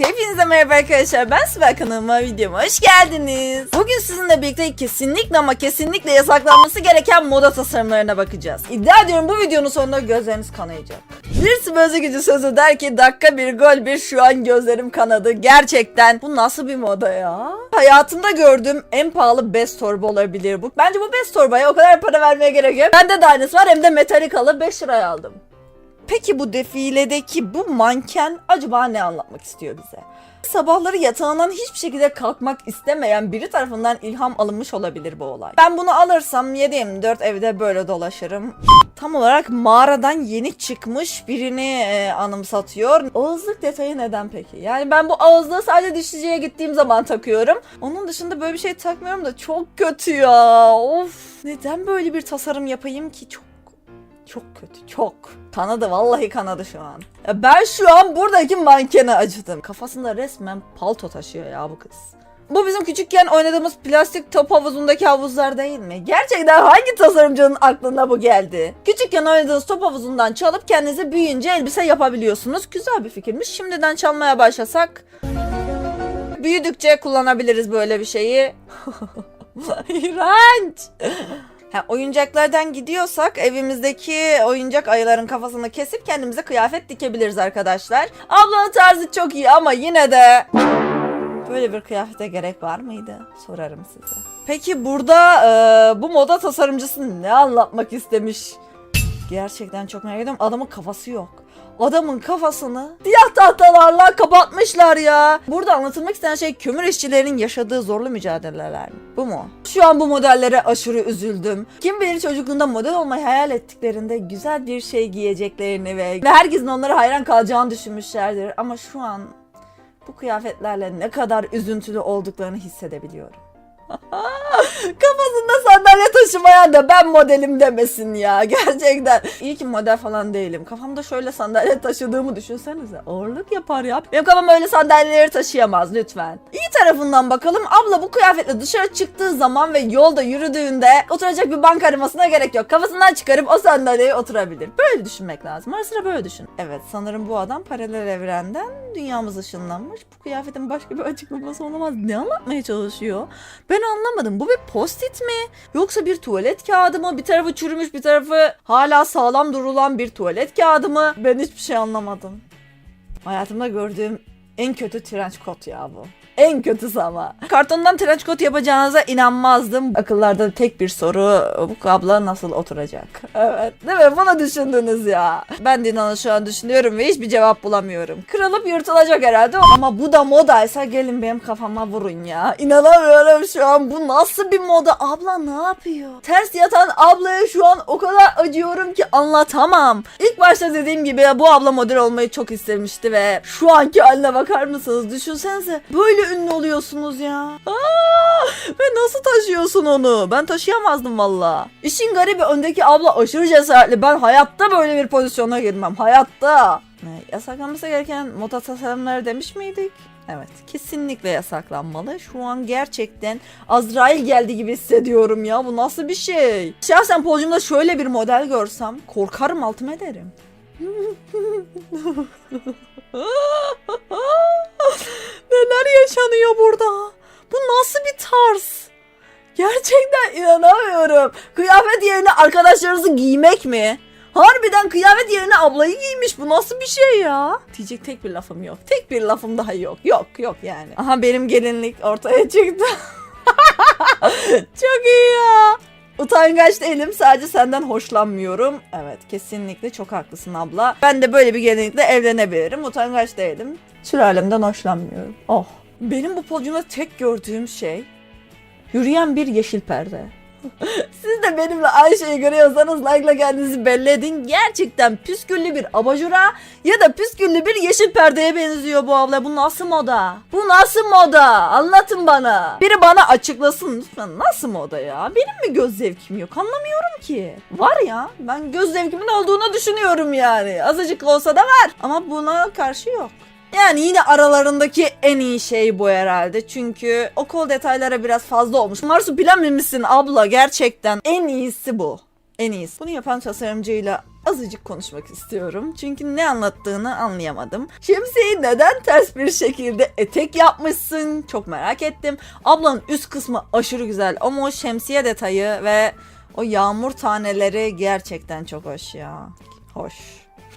Hepinize merhaba arkadaşlar. Ben Sibel kanalıma videoma hoş geldiniz. Bugün sizinle birlikte kesinlikle ama kesinlikle yasaklanması gereken moda tasarımlarına bakacağız. İddia ediyorum bu videonun sonunda gözleriniz kanayacak. Bir Sibel'e gücü sözü der ki dakika bir gol bir şu an gözlerim kanadı. Gerçekten bu nasıl bir moda ya? Hayatımda gördüğüm en pahalı bez torba olabilir bu. Bence bu bez torbaya o kadar para vermeye gerek yok. Bende de aynısı var hem de metalikalı 5 liraya aldım. Peki bu defiledeki bu manken acaba ne anlatmak istiyor bize? Sabahları yatağından hiçbir şekilde kalkmak istemeyen biri tarafından ilham alınmış olabilir bu olay. Ben bunu alırsam 7-24 evde böyle dolaşırım. Tam olarak mağaradan yeni çıkmış birini e, anımsatıyor. Ağızlık detayı neden peki? Yani ben bu ağızlığı sadece dişçiye gittiğim zaman takıyorum. Onun dışında böyle bir şey takmıyorum da çok kötü ya. Of. Neden böyle bir tasarım yapayım ki? Çok çok kötü çok. Kanadı vallahi kanadı şu an. Ya Ben şu an buradaki mankene acıdım. Kafasında resmen palto taşıyor ya bu kız. Bu bizim küçükken oynadığımız plastik top havuzundaki havuzlar değil mi? Gerçekten hangi tasarımcının aklına bu geldi? Küçükken oynadığınız top havuzundan çalıp kendinize büyüyünce elbise yapabiliyorsunuz. Güzel bir fikirmiş. Şimdiden çalmaya başlasak büyüdükçe kullanabiliriz böyle bir şeyi. İğrenç. Ha, oyuncaklardan gidiyorsak evimizdeki oyuncak ayıların kafasını kesip kendimize kıyafet dikebiliriz arkadaşlar. Ablanın tarzı çok iyi ama yine de böyle bir kıyafete gerek var mıydı? Sorarım size. Peki burada e, bu moda tasarımcısı ne anlatmak istemiş? Gerçekten çok merak ediyorum. Adamın kafası yok. Adamın kafasını siyah tahtalarla kapatmışlar ya. Burada anlatılmak istenen şey kömür işçilerinin yaşadığı zorlu mücadeleler? Bu mu? Şu an bu modellere aşırı üzüldüm. Kim bilir çocukluğunda model olmayı hayal ettiklerinde güzel bir şey giyeceklerini ve herkesin onlara hayran kalacağını düşünmüşlerdir. Ama şu an bu kıyafetlerle ne kadar üzüntülü olduklarını hissedebiliyorum. Kafasında sandalye taşımayan da ben modelim demesin ya gerçekten. İyi ki model falan değilim. Kafamda şöyle sandalye taşıdığımı düşünsenize. Ağırlık yapar ya. Benim kafam öyle sandalyeleri taşıyamaz lütfen. İyi tarafından bakalım. Abla bu kıyafetle dışarı çıktığı zaman ve yolda yürüdüğünde oturacak bir bank aramasına gerek yok. Kafasından çıkarıp o sandalyeye oturabilir. Böyle düşünmek lazım. Ara sıra böyle düşün. Evet sanırım bu adam paralel evrenden dünyamız ışınlanmış. Bu kıyafetin başka bir açıklaması olamaz. Ne anlatmaya çalışıyor? Ben anlamadım. Bu bir post-it mi? Yoksa bir tuvalet kağıdı mı? Bir tarafı çürümüş bir tarafı hala sağlam durulan bir tuvalet kağıdı mı? Ben hiçbir şey anlamadım. Hayatımda gördüğüm en kötü trench coat ya bu. En kötüsü ama. Kartondan trench coat yapacağınıza inanmazdım. Akıllarda tek bir soru bu kablo nasıl oturacak? Evet değil mi? Bunu düşündünüz ya. Ben de inanın şu an düşünüyorum ve hiçbir cevap bulamıyorum. Kırılıp yırtılacak herhalde ama bu da modaysa gelin benim kafama vurun ya. İnanamıyorum şu an bu nasıl bir moda? Abla ne yapıyor? Ters yatan ablaya şu an o kadar acıyorum ki anlatamam. İlk başta dediğim gibi bu abla model olmayı çok istemişti ve şu anki haline bakar mısınız? Düşünsenize böyle ünlü oluyorsunuz ya. Aa, ve nasıl taşıyorsun onu? Ben taşıyamazdım valla. İşin garibi öndeki abla aşırı cesaretli. Ben hayatta böyle bir pozisyona girmem. Hayatta. Yasaklanması gereken moda tasarımları demiş miydik? Evet kesinlikle yasaklanmalı. Şu an gerçekten Azrail geldi gibi hissediyorum ya. Bu nasıl bir şey? Şahsen podyumda şöyle bir model görsem korkarım altıma ederim. Neler yaşanıyor burada? Bu nasıl bir tarz? Gerçekten inanamıyorum. Kıyafet yerine arkadaşlarınızı giymek mi? Harbiden kıyafet yerine ablayı giymiş. Bu nasıl bir şey ya? Diyecek tek bir lafım yok. Tek bir lafım daha yok. Yok yok yani. Aha benim gelinlik ortaya çıktı. Çok iyi ya. Utangaç değilim sadece senden hoşlanmıyorum. Evet kesinlikle çok haklısın abla. Ben de böyle bir gelinlikle evlenebilirim. Utangaç değilim. Sülalemden hoşlanmıyorum. Oh. Benim bu podyumda tek gördüğüm şey yürüyen bir yeşil perde. Siz de benimle aynı şeyi görüyorsanız like'la kendinizi belli edin. Gerçekten püsküllü bir abajura ya da püsküllü bir yeşil perdeye benziyor bu abla. Bu nasıl moda? Bu nasıl moda? Anlatın bana. Biri bana açıklasın lütfen. Nasıl moda ya? Benim mi göz zevkim yok? Anlamıyorum ki. Var ya. Ben göz zevkimin olduğunu düşünüyorum yani. Azıcık olsa da var. Ama buna karşı yok. Yani yine aralarındaki en iyi şey bu herhalde. Çünkü o kol detaylara biraz fazla olmuş. Marsupilami misin abla gerçekten en iyisi bu. En iyisi. Bunu yapan tasarımcıyla azıcık konuşmak istiyorum. Çünkü ne anlattığını anlayamadım. Şemsiyeyi neden ters bir şekilde etek yapmışsın? Çok merak ettim. Ablanın üst kısmı aşırı güzel ama o şemsiye detayı ve o yağmur taneleri gerçekten çok hoş ya. Hoş.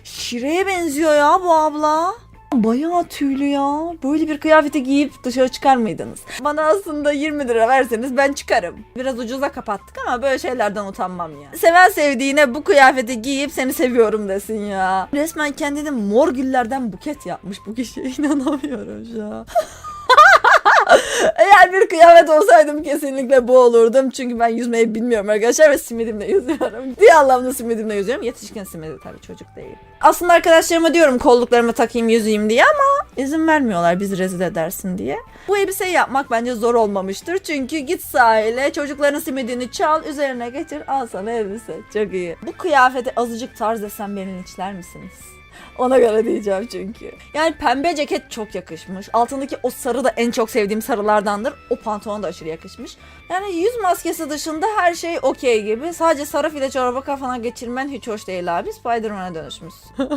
Şire'ye benziyor ya bu abla. Bayağı tüylü ya. Böyle bir kıyafeti giyip dışarı çıkar mıydınız? Bana aslında 20 lira verseniz ben çıkarım. Biraz ucuza kapattık ama böyle şeylerden utanmam ya. Seven sevdiğine bu kıyafeti giyip seni seviyorum desin ya. Resmen kendini mor güllerden buket yapmış bu kişiye inanamıyorum şu an. Eğer bir kıyafet olsaydım kesinlikle bu olurdum. Çünkü ben yüzmeyi bilmiyorum arkadaşlar ve simidimle yüzüyorum. Diye anlamda simidimle yüzüyorum. Yetişkin simidi tabii çocuk değil. Aslında arkadaşlarıma diyorum kolluklarımı takayım yüzeyim diye ama izin vermiyorlar bizi rezil edersin diye. Bu elbiseyi yapmak bence zor olmamıştır. Çünkü git sahile çocukların simidini çal üzerine getir al sana elbise. Çok iyi. Bu kıyafeti azıcık tarz desem beni içler misiniz? Ona göre diyeceğim çünkü. Yani pembe ceket çok yakışmış. Altındaki o sarı da en çok sevdiğim sarılardandır. O pantolon da aşırı yakışmış. Yani yüz maskesi dışında her şey okey gibi. Sadece sarı file çorba kafana geçirmen hiç hoş değil abi. Spider-Man'e dönüşmüşsün.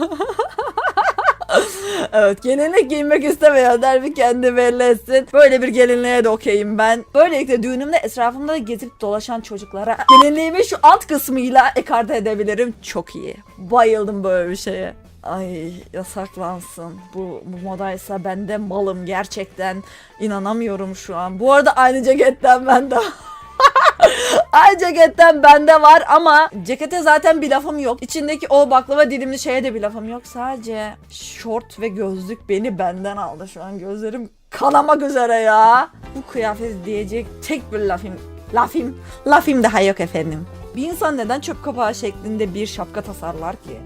evet gelenek giymek istemeyenler bir kendi belli etsin. Böyle bir gelinliğe de okeyim ben. Böylelikle düğünümde etrafımda gezip dolaşan çocuklara gelinliğimi şu alt kısmıyla ekarte edebilirim. Çok iyi. Bayıldım böyle bir şeye. Ay yasaklansın. Bu, bu modaysa ben de malım gerçekten. inanamıyorum şu an. Bu arada aynı ceketten ben de Aynı ceketten bende var ama cekete zaten bir lafım yok. İçindeki o baklava dilimli şeye de bir lafım yok. Sadece şort ve gözlük beni benden aldı şu an. Gözlerim kanamak üzere ya. Bu kıyafet diyecek tek bir lafım. Lafim. Lafim daha yok efendim. Bir insan neden çöp kapağı şeklinde bir şapka tasarlar ki?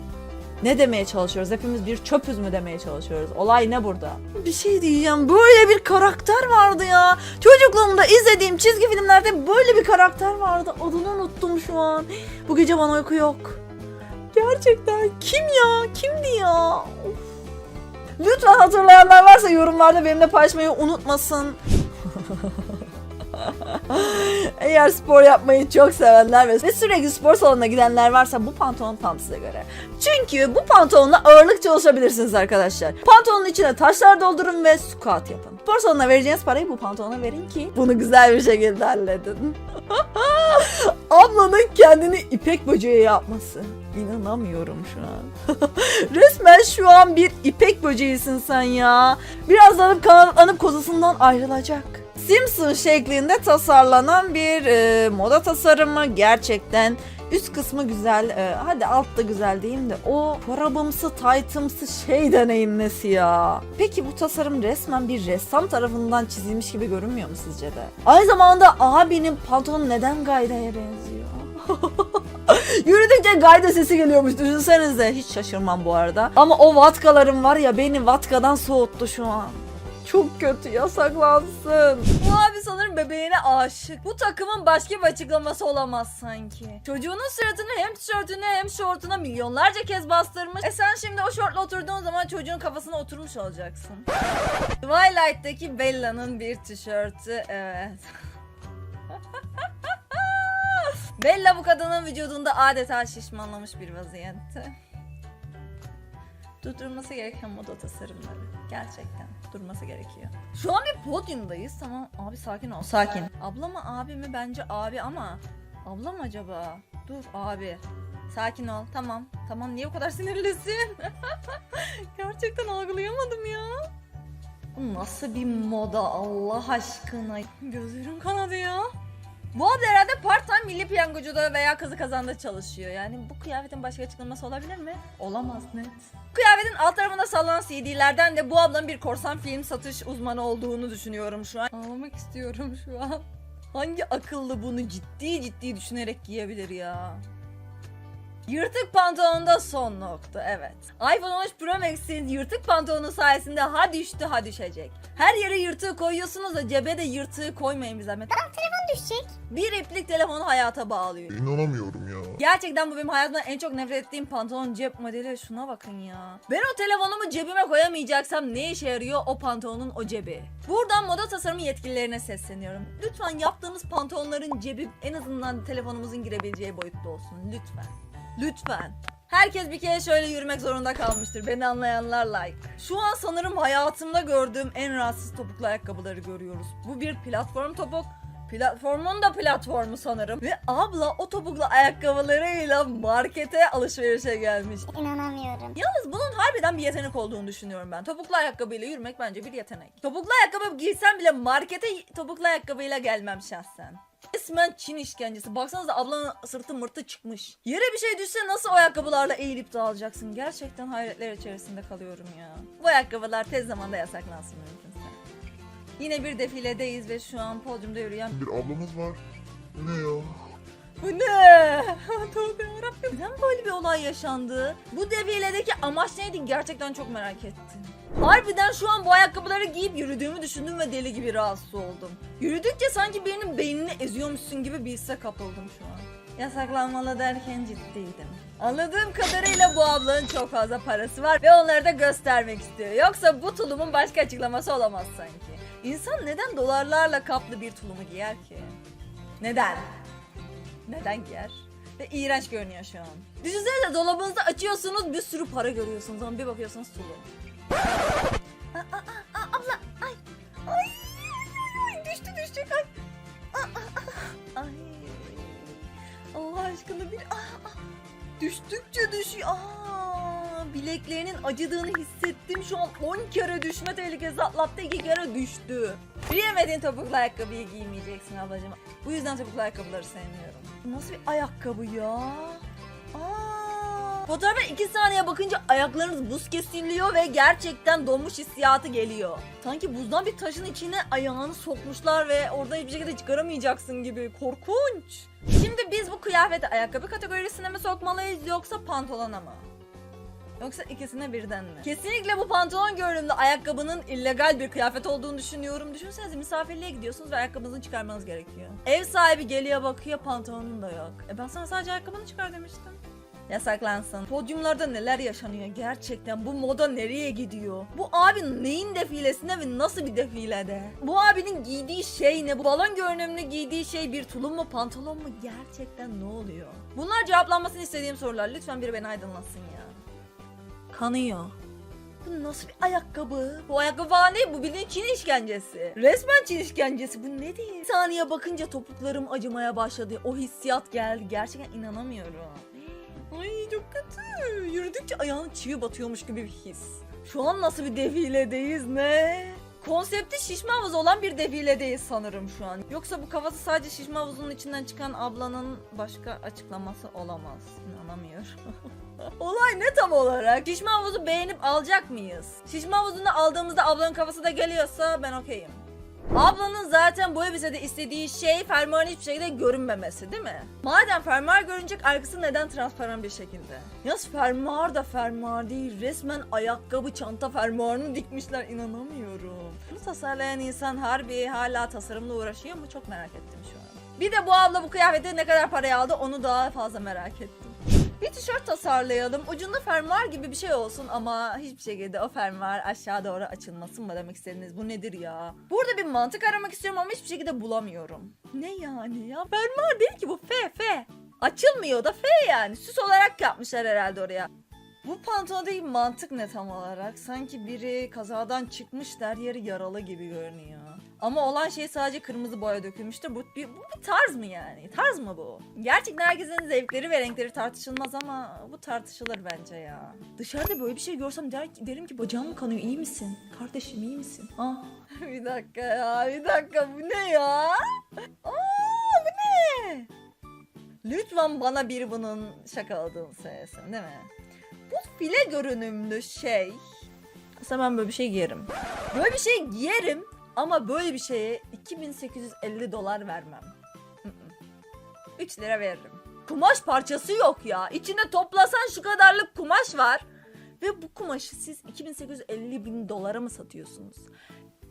Ne demeye çalışıyoruz? Hepimiz bir çöpüz mü demeye çalışıyoruz? Olay ne burada? Bir şey diyeceğim. Böyle bir karakter vardı ya. Çocukluğumda izlediğim çizgi filmlerde böyle bir karakter vardı. Adını unuttum şu an. Bu gece bana uyku yok. Gerçekten kim ya? Kimdi ya? Of. Lütfen hatırlayanlar varsa yorumlarda benimle paylaşmayı unutmasın. Eğer spor yapmayı çok sevenler ve sürekli spor salonuna gidenler varsa bu pantolon tam size göre. Çünkü bu pantolonla ağırlık çalışabilirsiniz arkadaşlar. Pantolonun içine taşlar doldurun ve squat yapın. Spor salonuna vereceğiniz parayı bu pantolona verin ki bunu güzel bir şekilde halledin. Ablanın kendini ipek böceği yapması. İnanamıyorum şu an. Resmen şu an bir ipek böceğisin sen ya. Birazdan kanatlanıp kozasından ayrılacak. Simpson şeklinde tasarlanan bir e, moda tasarımı gerçekten üst kısmı güzel e, hadi alt da güzel diyeyim de o çorabımsı taytımsı şey deneyim nesi ya. Peki bu tasarım resmen bir ressam tarafından çizilmiş gibi görünmüyor mu sizce de? Aynı zamanda abinin pantolonu neden Gayda'ya benziyor? Yürüdükçe gayda sesi geliyormuş düşünsenize. Hiç şaşırmam bu arada. Ama o vatkalarım var ya beni vatkadan soğuttu şu an. Çok kötü yasaklansın. Bu abi sanırım bebeğine aşık. Bu takımın başka bir açıklaması olamaz sanki. Çocuğunun suratını hem tişörtüne hem şortuna milyonlarca kez bastırmış. E sen şimdi o şortla oturduğun zaman çocuğun kafasına oturmuş olacaksın. Twilight'taki Bella'nın bir tişörtü evet. Bella bu kadının vücudunda adeta şişmanlamış bir vaziyette. Durdurması gereken moda tasarımları. Gerçekten durması gerekiyor. Şu an bir podyumdayız. Tamam abi sakin ol. Sakin. Abla mı abi mi? Bence abi ama. Abla mı acaba? Dur abi. Sakin ol. Tamam. Tamam niye bu kadar sinirlisin? Gerçekten algılayamadım ya. Bu nasıl bir moda Allah aşkına? Gözlerim kanadı ya. Bu abla herhalde part time milli piyangocuda veya kızı kazanda çalışıyor. Yani bu kıyafetin başka açıklaması olabilir mi? Olamaz net. Kıyafetin alt tarafında sallanan CD'lerden de bu ablanın bir korsan film satış uzmanı olduğunu düşünüyorum şu an. Ağlamak istiyorum şu an. Hangi akıllı bunu ciddi ciddi düşünerek giyebilir ya? Yırtık pantolonda son nokta evet. iPhone 13 Pro Max'in yırtık pantolonu sayesinde ha düştü ha düşecek. Her yere yırtığı koyuyorsunuz da cebe de yırtığı koymayın bir zahmet. düşecek. Bir iplik telefonu hayata bağlıyor. İnanamıyorum ya. Gerçekten bu benim hayatımda en çok nefret ettiğim pantolon cep modeli. Şuna bakın ya. Ben o telefonumu cebime koyamayacaksam ne işe yarıyor o pantolonun o cebi? Buradan moda tasarımı yetkililerine sesleniyorum. Lütfen yaptığınız pantolonların cebi en azından telefonumuzun girebileceği boyutta olsun. Lütfen. Lütfen. Herkes bir kere şöyle yürümek zorunda kalmıştır. Beni anlayanlar like. Şu an sanırım hayatımda gördüğüm en rahatsız topuklu ayakkabıları görüyoruz. Bu bir platform topuk. Platformun da platformu sanırım. Ve abla o topuklu ayakkabılarıyla markete alışverişe gelmiş. İnanamıyorum. Yalnız bunun harbiden bir yetenek olduğunu düşünüyorum ben. Topuklu ayakkabıyla yürümek bence bir yetenek. Topuklu ayakkabı giysem bile markete topuklu ayakkabıyla gelmem şahsen. Resmen Çin işkencesi. Baksanıza ablanın sırtı mırtı çıkmış. Yere bir şey düşse nasıl o ayakkabılarla eğilip dağılacaksın? Gerçekten hayretler içerisinde kalıyorum ya. Bu ayakkabılar tez zamanda yasaklansın. Yine bir defiledeyiz ve şu an podyumda yürüyen Bir ablamız var. Ne ya? Bu ne? Tövbe yarabbim. Neden böyle bir olay yaşandı? Bu defiledeki amaç neydi? Gerçekten çok merak ettim. Harbiden şu an bu ayakkabıları giyip yürüdüğümü düşündüm ve deli gibi rahatsız oldum. Yürüdükçe sanki birinin beynini eziyormuşsun gibi bir hisse kapıldım şu an. Yasaklanmalı derken ciddiydim. Anladığım kadarıyla bu ablanın çok fazla parası var ve onları da göstermek istiyor. Yoksa bu tulumun başka açıklaması olamaz sanki. İnsan neden dolarlarla kaplı bir tulumu giyer ki? Neden? Neden giyer? Ve iğrenç görünüyor şu an. Düşünsenize dolabınızı açıyorsunuz bir sürü para görüyorsunuz ama bir bakıyorsunuz tulum. Aa, aa, aa, abla ay ay düştü düşecek ay. Aa, aa, ay. Allah aşkına bir aa, aa. düştükçe düşüyor. Aa, bileklerinin acıdığını hissettim şu an 10 kere düşme tehlikesi atlattı 2 kere düştü. Yürüyemediğin topuklu ayakkabıyı giymeyeceksin ablacığım. Bu yüzden topuklu ayakkabıları sevmiyorum. Nasıl bir ayakkabı ya? Aa. Fotoğrafa 2 saniye bakınca ayaklarınız buz kesiliyor ve gerçekten donmuş hissiyatı geliyor. Sanki buzdan bir taşın içine ayağını sokmuşlar ve orada hiçbir şekilde çıkaramayacaksın gibi. Korkunç. Şimdi biz bu kıyafeti ayakkabı kategorisine mi sokmalıyız yoksa pantolona mı? Yoksa ikisine birden mi? Kesinlikle bu pantolon görünümlü ayakkabının illegal bir kıyafet olduğunu düşünüyorum. Düşünsenize misafirliğe gidiyorsunuz ve ayakkabınızı çıkarmanız gerekiyor. Ev sahibi geliyor bakıyor pantolonun da yok. E ben sana sadece ayakkabını çıkar demiştim. Yasaklansın. Podyumlarda neler yaşanıyor gerçekten? Bu moda nereye gidiyor? Bu abi neyin defilesinde ve nasıl bir defilede? Bu abinin giydiği şey ne? Bu balon görünümlü giydiği şey bir tulum mu pantolon mu? Gerçekten ne oluyor? Bunlar cevaplanmasını istediğim sorular. Lütfen biri beni aydınlatsın ya. Kanıyor. Bu nasıl bir ayakkabı? Bu ayakkabı falan değil bu bildiğin Çin işkencesi. Resmen Çin işkencesi bu nedir? Bir saniye bakınca topuklarım acımaya başladı. O hissiyat geldi. Gerçekten inanamıyorum. Ay çok kötü. Yürüdükçe ayağın çivi batıyormuş gibi bir his. Şu an nasıl bir defiledeyiz ne? Konsepti şişme havuzu olan bir defiledeyiz sanırım şu an. Yoksa bu kafası sadece şişme havuzunun içinden çıkan ablanın başka açıklaması olamaz. İnanamıyorum. Olay ne tam olarak? Şişme havuzu beğenip alacak mıyız? Şişme havuzunu aldığımızda ablanın kafası da geliyorsa ben okeyim. Ablanın zaten bu elbisede istediği şey fermuarın hiçbir şekilde görünmemesi değil mi? Madem fermuar görünecek arkası neden transparan bir şekilde? Yalnız fermuar da fermuar değil resmen ayakkabı çanta fermuarını dikmişler inanamıyorum. Bunu tasarlayan insan harbi hala tasarımla uğraşıyor mu çok merak ettim şu an. Bir de bu abla bu kıyafeti ne kadar paraya aldı onu daha fazla merak ettim. Bir tişört tasarlayalım. Ucunda fermuar gibi bir şey olsun ama hiçbir şekilde o fermuar aşağı doğru açılmasın mı demek istediniz? Bu nedir ya? Burada bir mantık aramak istiyorum ama hiçbir şekilde bulamıyorum. Ne yani ya? Fermuar değil ki bu F F. Açılmıyor da F yani. Süs olarak yapmışlar herhalde oraya. Bu pantolondaki mantık ne tam olarak? Sanki biri kazadan çıkmış der yeri yaralı gibi görünüyor. Ama olan şey sadece kırmızı boya dökülmüştür. Bu bir, bu bir tarz mı yani? Tarz mı bu? Gerçekten herkesin zevkleri ve renkleri tartışılmaz ama bu tartışılır bence ya. Dışarıda böyle bir şey görsem der, derim ki bacağım mı kanıyor iyi misin? Kardeşim iyi misin? Ah. bir dakika ya bir dakika bu ne ya? Aa bu ne? Lütfen bana bir bunun şakaladığını söylesin değil mi? Bu file görünümlü şey. Aslında ben böyle bir şey giyerim. Böyle bir şey giyerim ama böyle bir şeye 2850 dolar vermem. Mm-mm. 3 lira veririm. Kumaş parçası yok ya. İçine toplasan şu kadarlık kumaş var. Ve bu kumaşı siz 2850 bin dolara mı satıyorsunuz?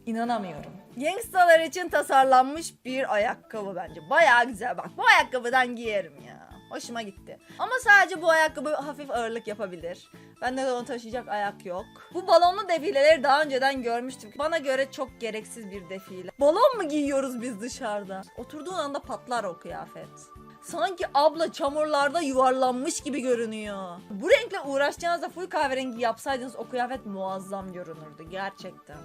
İnanamıyorum. Gangstalar için tasarlanmış bir ayakkabı bence. Baya güzel bak. Bu ayakkabıdan giyerim ya. Hoşuma gitti. Ama sadece bu ayakkabı hafif ağırlık yapabilir. Bende de onu taşıyacak ayak yok. Bu balonlu defileleri daha önceden görmüştüm. Bana göre çok gereksiz bir defile. Balon mu giyiyoruz biz dışarıda? Oturduğun anda patlar o kıyafet. Sanki abla çamurlarda yuvarlanmış gibi görünüyor. Bu renkle uğraşacağınızda full kahverengi yapsaydınız o kıyafet muazzam görünürdü gerçekten.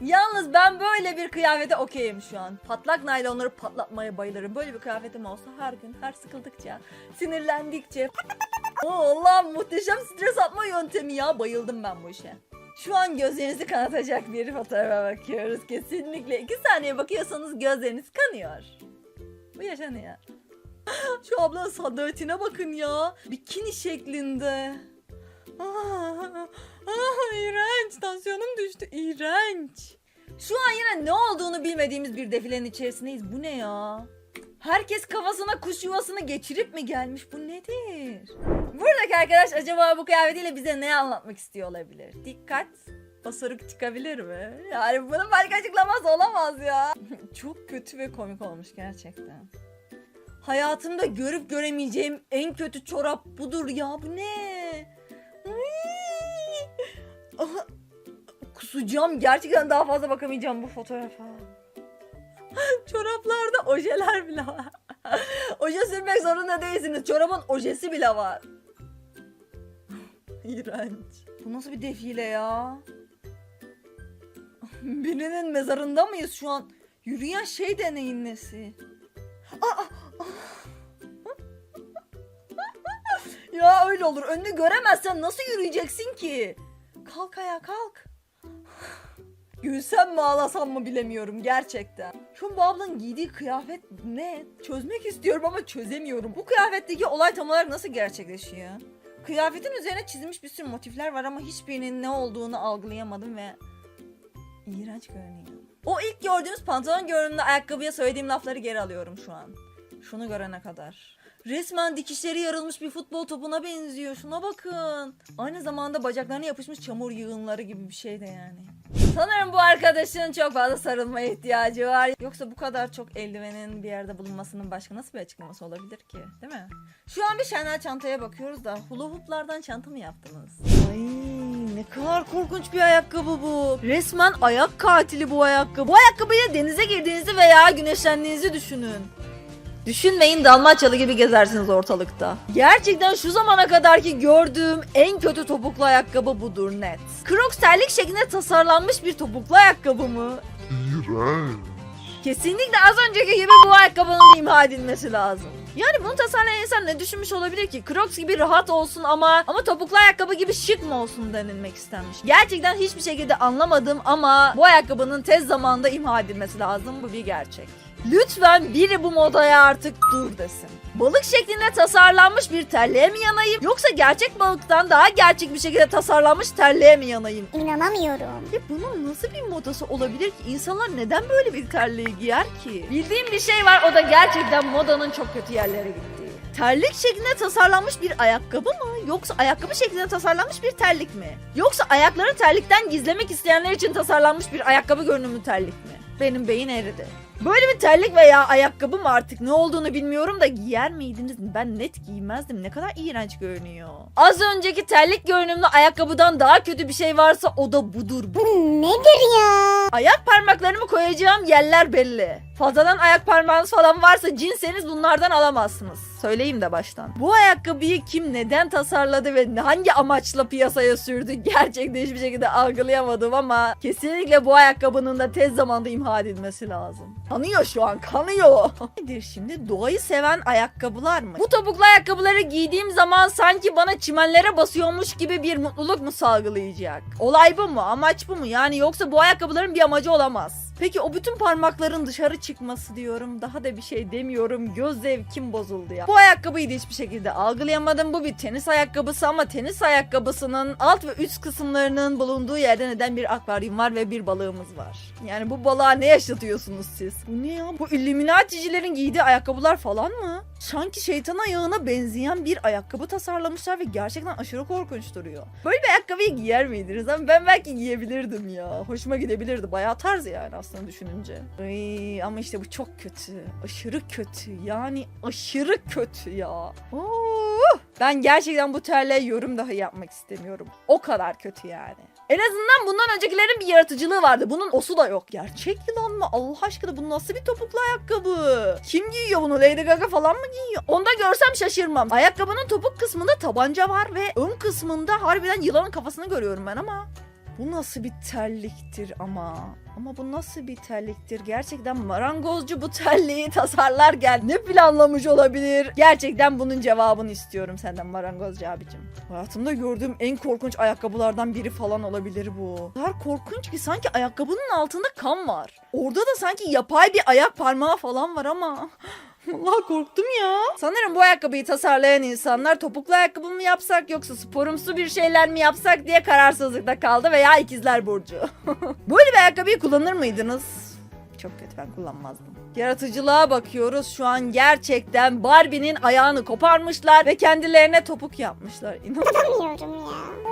Yalnız ben böyle bir kıyafete okeyim şu an. Patlak naylonları patlatmaya bayılırım. Böyle bir kıyafetim olsa her gün, her sıkıldıkça, sinirlendikçe. Allah muhteşem stres atma yöntemi ya. Bayıldım ben bu işe. Şu an gözlerinizi kanatacak bir fotoğrafa bakıyoruz. Kesinlikle. iki saniye bakıyorsanız gözleriniz kanıyor. Bu yaşanıyor. Şu ablanın sandaletine bakın ya. Bikini şeklinde. Ah, ah, iğrenç. Tansiyonum düştü. İğrenç. Şu an yine ne olduğunu bilmediğimiz bir defilenin içerisindeyiz. Bu ne ya? Herkes kafasına kuş yuvasını geçirip mi gelmiş? Bu nedir? Buradaki arkadaş acaba bu kıyafetiyle bize ne anlatmak istiyor olabilir? Dikkat. Osuruk çıkabilir mi? Yani bunun başka açıklaması olamaz ya. Çok kötü ve komik olmuş gerçekten. Hayatımda görüp göremeyeceğim en kötü çorap budur ya. Bu ne? Aha, Kusacağım. Gerçekten daha fazla bakamayacağım bu fotoğrafa. Çoraplarda ojeler bile var. Oje sürmek zorunda değilsiniz. Çorabın ojesi bile var. İğrenç. Bu nasıl bir defile ya? Birinin mezarında mıyız şu an? Yürüyen şey de neyin nesi? Ya öyle olur. Önünü göremezsen nasıl yürüyeceksin ki? Kalk ayağa kalk. Gülsem mi ağlasam mı bilemiyorum gerçekten. Şu bu ablanın giydiği kıyafet ne? Çözmek istiyorum ama çözemiyorum. Bu kıyafetteki olay tam olarak nasıl gerçekleşiyor? Kıyafetin üzerine çizilmiş bir sürü motifler var ama hiçbirinin ne olduğunu algılayamadım ve iğrenç görünüyor. O ilk gördüğümüz pantolon görünümlü ayakkabıya söylediğim lafları geri alıyorum şu an. Şunu görene kadar. Resmen dikişleri yarılmış bir futbol topuna benziyor. Şuna bakın. Aynı zamanda bacaklarına yapışmış çamur yığınları gibi bir şey de yani. Sanırım bu arkadaşın çok fazla sarılmaya ihtiyacı var. Yoksa bu kadar çok eldivenin bir yerde bulunmasının başka nasıl bir açıklaması olabilir ki? Değil mi? Şu an bir Chanel çantaya bakıyoruz da hula hooplardan çanta mı yaptınız? Ay ne kadar korkunç bir ayakkabı bu. Resmen ayak katili bu ayakkabı. Bu ayakkabıyla denize girdiğinizi veya güneşlendiğinizi düşünün. Düşünmeyin dalmaçyalı gibi gezersiniz ortalıkta. Gerçekten şu zamana kadarki gördüğüm en kötü topuklu ayakkabı budur net. Crocs terlik şeklinde tasarlanmış bir topuklu ayakkabı mı? İğrenç. Kesinlikle az önceki gibi bu ayakkabının imha edilmesi lazım. Yani bunu tasarlayan insan ne düşünmüş olabilir ki? Crocs gibi rahat olsun ama ama topuklu ayakkabı gibi şık mı olsun denilmek istenmiş. Gerçekten hiçbir şekilde anlamadım ama bu ayakkabının tez zamanda imha edilmesi lazım. Bu bir gerçek. Lütfen biri bu modaya artık dur desin. Balık şeklinde tasarlanmış bir terliğe mi yanayım yoksa gerçek balıktan daha gerçek bir şekilde tasarlanmış terliğe mi yanayım? İnanamıyorum. Ya bunun nasıl bir modası olabilir ki? İnsanlar neden böyle bir terliği giyer ki? Bildiğim bir şey var o da gerçekten modanın çok kötü yerlere gittiği. Terlik şeklinde tasarlanmış bir ayakkabı mı? Yoksa ayakkabı şeklinde tasarlanmış bir terlik mi? Yoksa ayakları terlikten gizlemek isteyenler için tasarlanmış bir ayakkabı görünümlü terlik mi? Benim beyin eridi. Böyle bir terlik veya ayakkabı mı artık ne olduğunu bilmiyorum da giyer miydiniz? Ben net giymezdim. Ne kadar iğrenç görünüyor. Az önceki terlik görünümlü ayakkabıdan daha kötü bir şey varsa o da budur. Bu nedir ya? Ayak parmaklarımı koyacağım yerler belli. Fazladan ayak parmağınız falan varsa cinseniz bunlardan alamazsınız. Söyleyeyim de baştan. Bu ayakkabıyı kim neden tasarladı ve hangi amaçla piyasaya sürdü gerçekten hiçbir şekilde algılayamadım ama kesinlikle bu ayakkabının da tez zamanda imha edilmesi lazım. Kanıyor şu an kanıyor. Nedir şimdi doğayı seven ayakkabılar mı? Bu topuklu ayakkabıları giydiğim zaman sanki bana çimenlere basıyormuş gibi bir mutluluk mu salgılayacak? Olay bu mu? Amaç bu mu? Yani yoksa bu ayakkabıların bir amacı olamaz. Peki o bütün parmakların dışarı çıkması diyorum. Daha da bir şey demiyorum. Göz zevkim bozuldu ya. Bu ayakkabıyı da hiçbir şekilde algılayamadım. Bu bir tenis ayakkabısı ama tenis ayakkabısının alt ve üst kısımlarının bulunduğu yerde neden bir akvaryum var ve bir balığımız var. Yani bu balığa ne yaşatıyorsunuz siz? Bu ne ya? Bu Illuminati'cilerin giydiği ayakkabılar falan mı? Sanki şeytan ayağına benzeyen bir ayakkabı tasarlamışlar ve gerçekten aşırı korkunç duruyor. Böyle bir ayakkabıyı giyer miydiniz? Ama ben belki giyebilirdim ya. Hoşuma gidebilirdi. Bayağı tarz yani aslında. Aslında düşününce. Ay, ama işte bu çok kötü. Aşırı kötü. Yani aşırı kötü ya. Oo, ben gerçekten bu terliğe yorum dahi yapmak istemiyorum. O kadar kötü yani. En azından bundan öncekilerin bir yaratıcılığı vardı. Bunun osu da yok. Gerçek yılan mı? Allah aşkına bu nasıl bir topuklu ayakkabı? Kim giyiyor bunu? Lady Gaga falan mı giyiyor? Onu da görsem şaşırmam. Ayakkabının topuk kısmında tabanca var ve ön kısmında harbiden yılanın kafasını görüyorum ben ama. Bu nasıl bir terliktir ama? Ama bu nasıl bir terliktir? Gerçekten marangozcu bu terliği tasarlarken ne planlamış olabilir? Gerçekten bunun cevabını istiyorum senden marangozcu abicim. Hayatımda gördüğüm en korkunç ayakkabılardan biri falan olabilir bu. O korkunç ki sanki ayakkabının altında kan var. Orada da sanki yapay bir ayak parmağı falan var ama... Allah korktum ya. Sanırım bu ayakkabıyı tasarlayan insanlar topuklu ayakkabı mı yapsak yoksa sporumsu bir şeyler mi yapsak diye kararsızlıkta kaldı veya ikizler burcu. Böyle bir ayakkabıyı kullanır mıydınız? Çok kötü ben kullanmazdım. Yaratıcılığa bakıyoruz. Şu an gerçekten Barbie'nin ayağını koparmışlar ve kendilerine topuk yapmışlar. İnanamıyorum. Ya.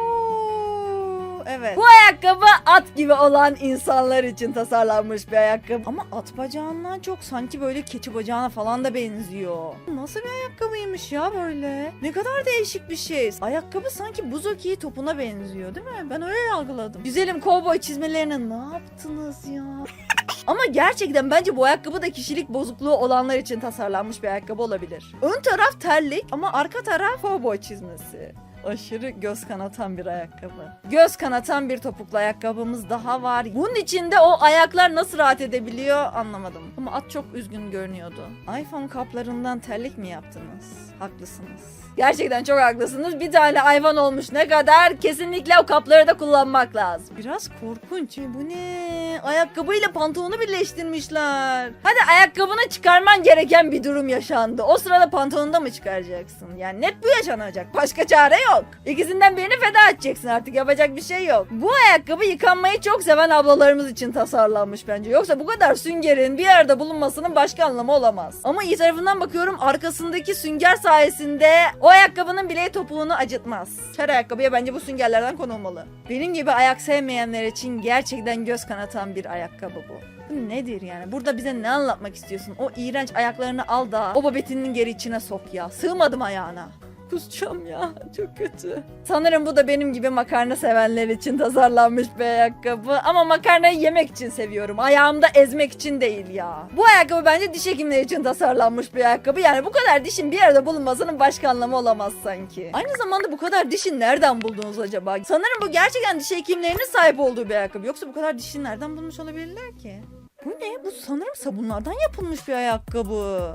Evet. Bu ayakkabı at gibi olan insanlar için tasarlanmış bir ayakkabı. Ama at bacağından çok sanki böyle keçi bacağına falan da benziyor. Nasıl bir ayakkabıymış ya böyle? Ne kadar değişik bir şey. Ayakkabı sanki buz hokeyi topuna benziyor değil mi? Ben öyle algıladım. Güzelim kovboy çizmelerine ne yaptınız ya? Ama gerçekten bence bu ayakkabı da kişilik bozukluğu olanlar için tasarlanmış bir ayakkabı olabilir. Ön taraf terlik ama arka taraf kovboy çizmesi. Aşırı göz kanatan bir ayakkabı. Göz kanatan bir topuklu ayakkabımız daha var. Bunun içinde o ayaklar nasıl rahat edebiliyor anlamadım. Ama at çok üzgün görünüyordu. iPhone kaplarından terlik mi yaptınız? Haklısınız. Gerçekten çok haklısınız. Bir tane iPhone olmuş ne kadar kesinlikle o kapları da kullanmak lazım. Biraz korkunç. Bu ne? Ayakkabıyla pantolonu birleştirmişler. Hadi ayakkabını çıkarman gereken bir durum yaşandı. O sırada pantolonu da mı çıkaracaksın? Yani net bu yaşanacak. Başka çare yok. İkisinden birini feda edeceksin artık. Yapacak bir şey yok. Bu ayakkabı yıkanmayı çok seven ablalarımız için tasarlanmış bence. Yoksa bu kadar süngerin bir yerde bulunmasının başka anlamı olamaz. Ama iyi tarafından bakıyorum arkasındaki sünger sayesinde o ayakkabının bileği topuğunu acıtmaz. Her ayakkabıya bence bu süngerlerden konulmalı. Benim gibi ayak sevmeyenler için gerçekten göz kanatan bir ayakkabı bu. Bu nedir yani? Burada bize ne anlatmak istiyorsun? O iğrenç ayaklarını al da o babetinin geri içine sok ya. Sığmadım ayağına. Kusacağım ya. Çok kötü. Sanırım bu da benim gibi makarna sevenler için tasarlanmış bir ayakkabı. Ama makarnayı yemek için seviyorum. Ayağımda ezmek için değil ya. Bu ayakkabı bence diş hekimleri için tasarlanmış bir ayakkabı. Yani bu kadar dişin bir yerde bulunmasının başka anlamı olamaz sanki. Aynı zamanda bu kadar dişi nereden buldunuz acaba? Sanırım bu gerçekten diş hekimlerinin sahip olduğu bir ayakkabı. Yoksa bu kadar dişi nereden bulmuş olabilirler ki? Bu ne? Bu sanırım sabunlardan yapılmış bir ayakkabı.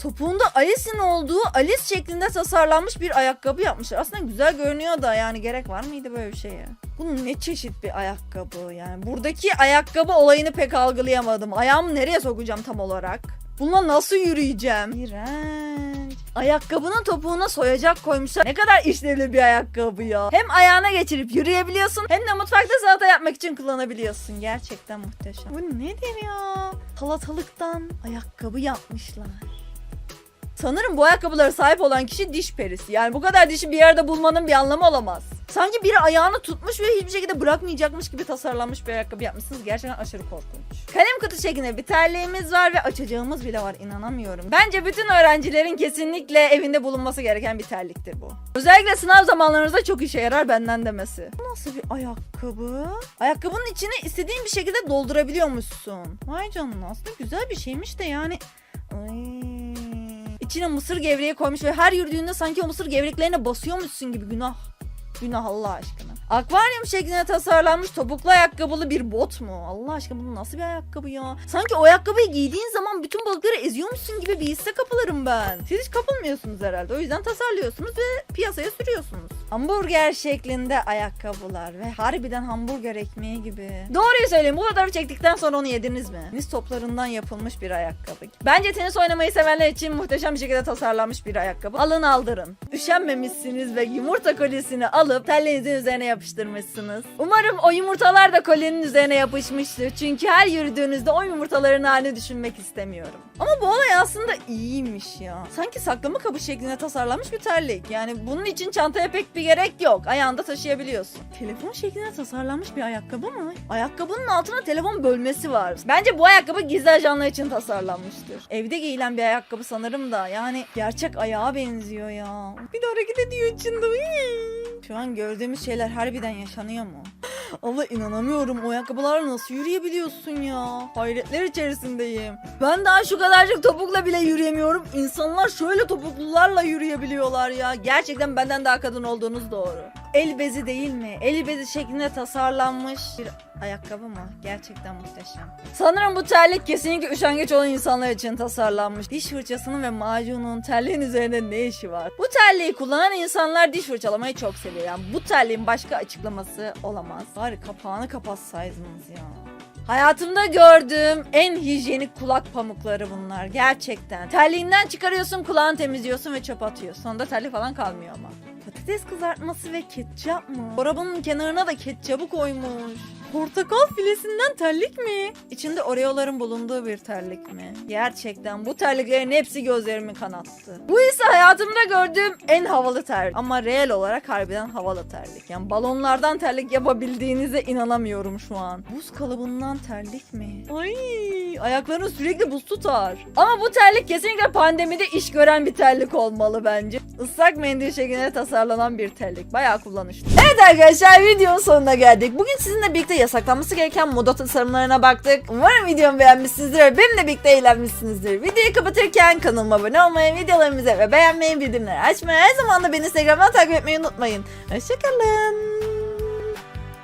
Topuğunda Alice'in olduğu Alice şeklinde tasarlanmış bir ayakkabı yapmışlar. Aslında güzel görünüyor da yani gerek var mıydı böyle bir şeye? Bu ne çeşit bir ayakkabı yani. Buradaki ayakkabı olayını pek algılayamadım. Ayağımı nereye sokacağım tam olarak? Bununla nasıl yürüyeceğim? İğrenç. Ayakkabının topuğuna soyacak koymuşlar. Ne kadar işlevli bir ayakkabı ya. Hem ayağına geçirip yürüyebiliyorsun hem de mutfakta salata yapmak için kullanabiliyorsun. Gerçekten muhteşem. Bu nedir ya? Salatalıktan ayakkabı yapmışlar. Sanırım bu ayakkabılara sahip olan kişi diş perisi. Yani bu kadar dişi bir yerde bulmanın bir anlamı olamaz. Sanki biri ayağını tutmuş ve hiçbir şekilde bırakmayacakmış gibi tasarlanmış bir ayakkabı yapmışsınız. Gerçekten aşırı korkunç. Kalem kutu şeklinde bir terliğimiz var ve açacağımız bile var. İnanamıyorum. Bence bütün öğrencilerin kesinlikle evinde bulunması gereken bir terliktir bu. Özellikle sınav zamanlarınızda çok işe yarar benden demesi. Bu nasıl bir ayakkabı? Ayakkabının içine istediğin bir şekilde doldurabiliyormuşsun. Vay canına aslında güzel bir şeymiş de yani... Ay. İçine mısır gevreği koymuş ve her yürüdüğünde sanki o mısır gevreklerine basıyormuşsun gibi günah. Günah Allah aşkına. Akvaryum şeklinde tasarlanmış topuklu ayakkabılı bir bot mu? Allah aşkına bu nasıl bir ayakkabı ya? Sanki o ayakkabıyı giydiğin zaman bütün balıkları eziyormuşsun gibi bir hisse kapılırım ben. Siz hiç kapılmıyorsunuz herhalde. O yüzden tasarlıyorsunuz ve piyasaya sürüyorsunuz. Hamburger şeklinde ayakkabılar ve harbiden hamburger ekmeği gibi. Doğruyu söyleyeyim bu kadarı çektikten sonra onu yediniz mi? Tenis toplarından yapılmış bir ayakkabı. Bence tenis oynamayı sevenler için muhteşem bir şekilde tasarlanmış bir ayakkabı. Alın aldırın. Üşenmemişsiniz ve yumurta kolyesini alıp terliğinizin üzerine yapıştırmışsınız. Umarım o yumurtalar da kolyenin üzerine yapışmıştır. Çünkü her yürüdüğünüzde o yumurtaların halini düşünmek istemiyorum. Ama bu olay aslında iyiymiş ya. Sanki saklama kabı şeklinde tasarlanmış bir terlik. Yani bunun için çantaya pek bir bir gerek yok. Ayağında taşıyabiliyorsun. Telefon şekline tasarlanmış bir ayakkabı mı? Ayakkabının altına telefon bölmesi var. Bence bu ayakkabı gizli ajanlar için tasarlanmıştır. Evde giyilen bir ayakkabı sanırım da yani gerçek ayağa benziyor ya. Bir de hareket ediyor içinde. Şu an gördüğümüz şeyler harbiden yaşanıyor mu? Allah inanamıyorum. O ayakkabılarla nasıl yürüyebiliyorsun ya? Hayretler içerisindeyim. Ben daha şu kadarcık topukla bile yürüyemiyorum. İnsanlar şöyle topuklularla yürüyebiliyorlar ya. Gerçekten benden daha kadın olduğunuz doğru. El bezi değil mi? El bezi şeklinde tasarlanmış bir ayakkabı mı? Gerçekten muhteşem. Sanırım bu terlik kesinlikle üşengeç olan insanlar için tasarlanmış. Diş fırçasının ve macunun terliğin üzerinde ne işi var? Bu terliği kullanan insanlar diş fırçalamayı çok seviyor. Yani bu terliğin başka açıklaması olamaz. Bari kapağını kapatsaydınız ya. Hayatımda gördüğüm en hijyenik kulak pamukları bunlar gerçekten. Terliğinden çıkarıyorsun kulağını temizliyorsun ve çöp atıyorsun. Sonunda terlik falan kalmıyor ama. Patates kızartması ve ketçap mı? Çorabının kenarına da ketçabı koymuş. Portakal filesinden terlik mi? İçinde oreoların bulunduğu bir terlik mi? Gerçekten bu terliklerin hepsi gözlerimi kanattı. Bu ise hayatımda gördüğüm en havalı terlik. Ama reel olarak harbiden havalı terlik. Yani balonlardan terlik yapabildiğinize inanamıyorum şu an. Buz kalıbından terlik mi? Ay ayaklarını sürekli buz tutar. Ama bu terlik kesinlikle pandemide iş gören bir terlik olmalı bence. Islak mendil şeklinde tasarlanan bir terlik. Bayağı kullanışlı. Evet arkadaşlar videonun sonuna geldik. Bugün sizinle birlikte yasaklanması gereken moda tasarımlarına baktık. Umarım videomu beğenmişsinizdir ve benimle birlikte eğlenmişsinizdir. Videoyu kapatırken kanalıma abone olmayı, videolarımızı ve beğenmeyi, bildirimleri açmayı, her zaman da beni Instagram'dan takip etmeyi unutmayın. Hoşçakalın.